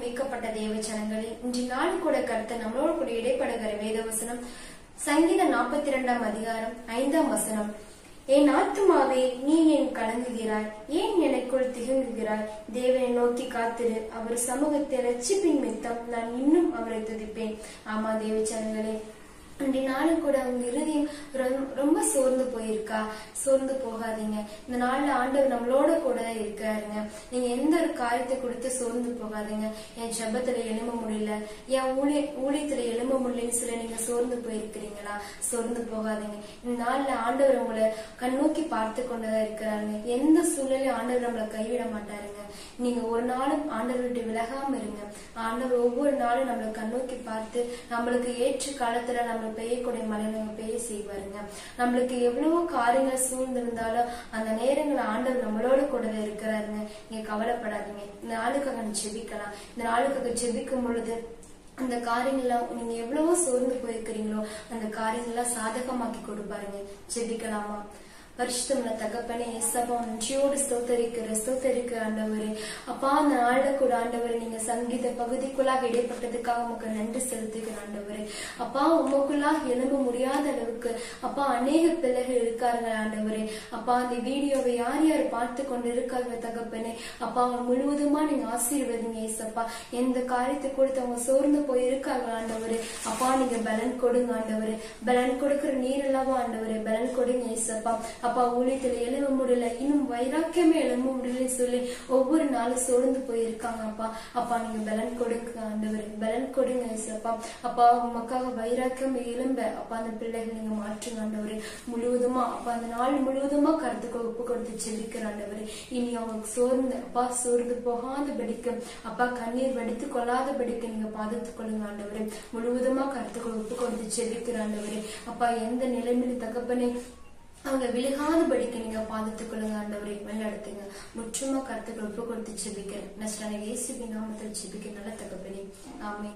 மீட்கப்பட்ட தேவ ஜனங்களில் இன்று நாள் கூட கருத்து நம்மளோடு கூட இடைப்படுகிற வேத வசனம் சங்கீதம் நாற்பத்தி இரண்டாம் அதிகாரம் ஐந்தாம் வசனம். என் ஆத்துமாவே நீ என் கலங்குகிறாய்? ஏன் எனக்குள் திகங்குகிறாய் தேவனை நோக்கி காத்திரு அவர் சமூகத்தை ரட்சிப்பின் மித்தம் நான் இன்னும் அவரை துதிப்பேன். ஆமா தேவ தேவச்சனங்களே அன்றைய நாளும் கூட அவங்க இருதயம் ரொம்ப சோர்ந்து போயிருக்கா? சோர்ந்து போகாதீங்க. இந்த நாளில் ஆண்டவர் நம்மளோட கூட தான் இருக்காருங்க. நீங்க எந்த ஒரு காரியத்தை கொடுத்து சோர்ந்து போகாதீங்க. என் ஜபத்துல எழும்ப முடியல. என் ஊழிய ஊழியத்துல எழும்ப முடியலன்னு சொல்லி நீங்க சோர்ந்து போயிருக்கிறீங்களா? சோர்ந்து போகாதீங்க. இந்த நாளில் ஆண்டவர் உங்களை கண்ணோக்கி பார்த்து கொண்டுதான் இருக்கிறாருங்க. எந்த சூழ்நிலையும் ஆண்டவர் நம்மளை கைவிட மாட்டாருங்க. நீங்க ஒரு நாளும் ஆண்டவர்கிட்ட விலகாம இருங்க. ஆண்டவர் ஒவ்வொரு நாளும் நம்மளை கண்ணோக்கி பார்த்து நம்மளுக்கு ஏற்ற காலத்துல நம்ம பெய்யக்கூடிய மழை நம்ம பெய்ய செய்வாருங்க. நம்மளுக்கு எவ்வளவோ காரியங்கள் சூழ்ந்திருந்தாலும் அந்த நேரங்கள் ஆண்டவர் நம்மளோட கூடவே இருக்கிறாருங்க. நீங்க கவலைப்படாதீங்க. இந்த நாளுக்காக ஜெபிக்கலாம். செபிக்கலாம் இந்த நாளுக்காக செபிக்கும் பொழுது அந்த காரியங்கள்லாம் நீங்க எவ்வளவோ சோர்ந்து போயிருக்கிறீங்களோ அந்த காரியங்கள்லாம் சாதகமாக்கி கொடுப்பாருங்க. ஜெபிக்கலாமா? பரிசுத்தமுள்ள தகப்பனே ஏசப்பா நன்றியோடு ஸ்தோத்தரிக்கிற ஸ்தோத்தரிக்கிற ஆண்டவரே. அப்பா அந்த நாள்ல கூட ஆண்டவரே நீங்க சங்கீத பகுதிக்குள்ளாக இடைப்பட்டதுக்காக உங்களுக்கு நன்றி செலுத்துகிற ஆண்டவரே. அப்பா உமக்குள்ளாக எழும்ப முடியாத அளவுக்கு அப்பா அநேக பிள்ளைகள் இருக்காருங்க ஆண்டவரே. அப்பா அந்த வீடியோவை யார் யார் பார்த்து கொண்டு தகப்பனே. அப்பா அவங்க முழுவதுமா நீங்க ஆசீர்வதிங்க ஏசப்பா. எந்த காரியத்தை கொடுத்து அவங்க சோர்ந்து போய் இருக்காங்க அப்பா நீங்க பலன் கொடுங்க ஆண்டவரு. பலன் கொடுக்கிற நீர் அல்லவா ஆண்டவரு பலன் கொடுங்க ஏசப்பா. அப்பா ஊழியத்துல எழும்ப முடியல இன்னும் வைராக்கியமே எழும்ப முடியலன்னு சொல்லி ஒவ்வொரு நாளும் சோர்ந்து போயிருக்காங்க அப்பா. அப்பா நீங்க பலன் கொடுங்க ஆண்டவரு. பலன் கொடுங்க ஏசப்பா. அப்பா உமக்காக வைராக்கியம் எழும்ப. அப்பா அந்த பிள்ளைகள் நீங்க மாற்றுங்க ஆண்டவரு. முழுவதுமா அப்பா அந்த நாள் முழுவதுமா கருத்துக்கு ஒப்பு கொடுத்து செல்லிக்கிற ஆண்டவரே. இனி அவங்க சோர்ந்து அப்பா சோர்ந்து போகாத படிக்க அப்பா கண்ணீர் வடித்து கொள்ளாத படிக்க நீங்க பாதுகாத்துக் கொள்ளுங்க ஆண்டவரே. முழுவதுமா கருத்துக்கள் ஒப்பு கொடுத்து செல்லிக்கிற ஆண்டவரே. அப்பா எந்த நிலைமையில தகப்பனே அவங்க விலகாதபடிக்கு நீங்க பாதுகாத்துக் கொள்ளுங்க ஆண்டவரை. வழிநடத்துங்க. முற்றுமா கருத்துக்கள் ஒப்பு கொடுத்து செபிக்கிறேன். நஷ்டான இயேசுவின் நாமத்தில் செபிக்க நல்ல தகப்பனே. ஆமே